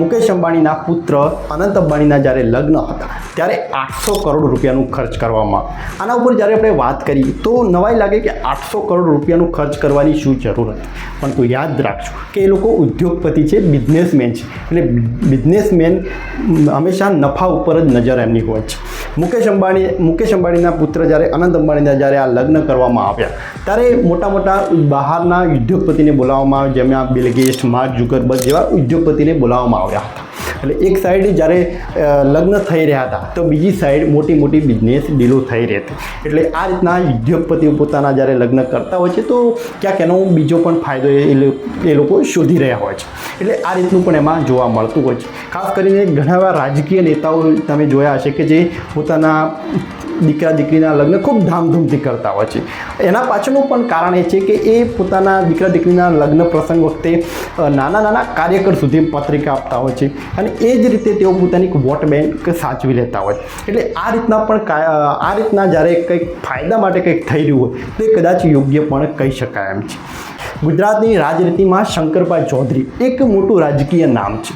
મુકેશ અંબાણીના પુત્ર અનંત અંબાણીના જ્યારે લગ્ન હતા, ત્યારે આઠસો કરોડ રૂપિયાનું ખર્ચ કરવામાં. આના ઉપર જ્યારે આપણે વાત કરીએ તો નવાઈ લાગે કે આઠસો કરોડ રૂપિયાનું ખર્ચ કરવાની શું જરૂર હતી. પણ તું યાદ રાખજો કે એ લોકો ઉદ્યોગપતિ છે, બિઝનેસમેન છે. એટલે બિઝનેસમેન હંમેશા નફા ઉપર જ નજર એમની હોય છે. મુકેશ અંબાણી, મુકેશ અંબાણીના પુત્ર જ્યારે અનંત અંબાણીના જ્યારે આ લગ્ન કરવામાં આવ્યા, ત્યારે મોટા મોટા બહારના ઉદ્યોગપતિને બોલાવવામાં આવ્યા, જેમાં બિલ ગેટ્સ, માર્ક જુકરબર્ગ જેવા ઉદ્યોગપતિને બોલાવવામાં આવ્યા હતા. એટલે એક સાઈડ જ્યારે લગ્ન થઈ રહ્યા હતા, તો બીજી સાઈડ મોટી મોટી બિઝનેસ ડીલો થઈ રહી હતી. એટલે આ રીતના ઉદ્યોગપતિઓ પોતાના જ્યારે લગ્ન કરતા હોય છે, તો ક્યાંક એનો બીજો પણ ફાયદો એ લોકો શોધી રહ્યા હોય છે. એટલે આ રીતનું પણ એમાં જોવા મળતું હોય છે. ખાસ કરીને ઘણા એવા રાજકીય નેતાઓ તમે જોયા હશે કે જે પોતાના દીકરા, દીકરીના લગ્ન ખૂબ ધામધૂમથી કરતા હોય છે. એના પાછળનું પણ કારણ એ છે કે એ પોતાના દીકરા, દીકરીના લગ્ન પ્રસંગ વખતે નાના નાના કાર્યકર સુધી પત્રિકા આપતા હોય છે અને એ જ રીતે તેઓ પોતાની વોટ બેંક સાચવી લેતા હોય. એટલે આ રીતના પણ આ રીતના જ્યારે કંઈક ફાયદા માટે કંઈક થઈ રહ્યું હોય, તો એ કદાચ યોગ્ય પણ કહી શકાય એમ છે. ગુજરાતની રાજનીતિમાં શંકરભાઈ ચૌધરી એક મોટું રાજકીય નામ છે.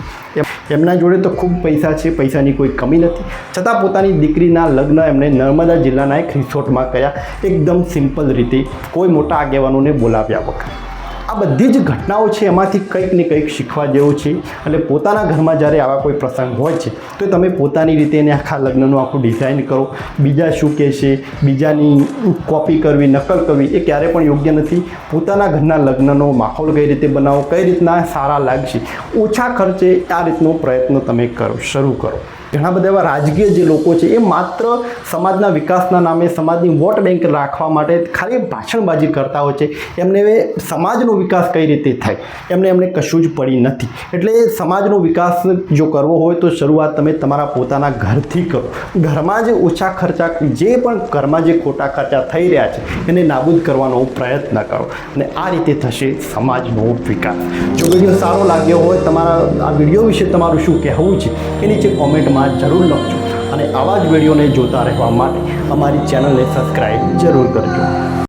એમના જોડે તો ખૂબ પૈસા છે, પૈસાની કોઈ કમી નથી. છતાં પોતાની દીકરીના લગ્ન એમણે નર્મદા જિલ્લાના એક રિસોર્ટમાં કર્યા. એકદમ સિમ્પલ રીતે કોઈ મોટા આગેવાનોને બોલાવ્યા વગર. આ બધી જ ઘટનાઓ છે, એમાંથી કંઈક ને કંઈક શીખવા જેવું છે. એટલે પોતાના ઘરમાં જ્યારે આવા કોઈ પ્રસંગ હોય છે, તો તમે પોતાની રીતે એને આખા લગ્નનું આખું ડિઝાઇન કરો. બીજા શું કહેશે બીજાની કોપી કરવી, નકલ કરવી, એ ક્યારે પણ યોગ્ય નથી. પોતાના ઘરના લગ્નનો માહોલ કઈ રીતે બનાવો, કઈ રીતના સારા લાગશે, ઓછા ખર્ચે આ રીતનો પ્રયત્ન તમે કરો, શરૂ કરો. ઘણા બધા એવા રાજકીય જે લોકો છે, એ માત્ર સમાજના વિકાસના નામે સમાજની વોટ બેંક રાખવા માટે ખાલી ભાષણબાજી કરતા હોય છે. એમને સમાજનો વિકાસ કઈ રીતે થાય? એમને એમને કશું જ પડી નથી. એટલે સમાજનો વિકાસ જો કરવો હોય તો શરૂઆત તમે તમારા પોતાના ઘરથી કરો. ઘરમાં જે ઓછા ખર્ચા, જે પણ ઘરમાં જે ખોટા ખર્ચા થઈ રહ્યા છે, એને નાબૂદ કરવાનો પ્રયત્ન કરો. અને આ રીતે થશે સમાજનો વિકાસ. જો વીડિયો સારો લાગ્યો હોય, તમારા આ વીડિયો વિશે તમારું શું કહેવું છે એ નીચે કોમેન્ટમાં જરૂર લખજો અને આવા જ વિડીયોને જોતા રહેવા માટે અમારી ચેનલને સબસ્ક્રાઈબ જરૂર કરજો.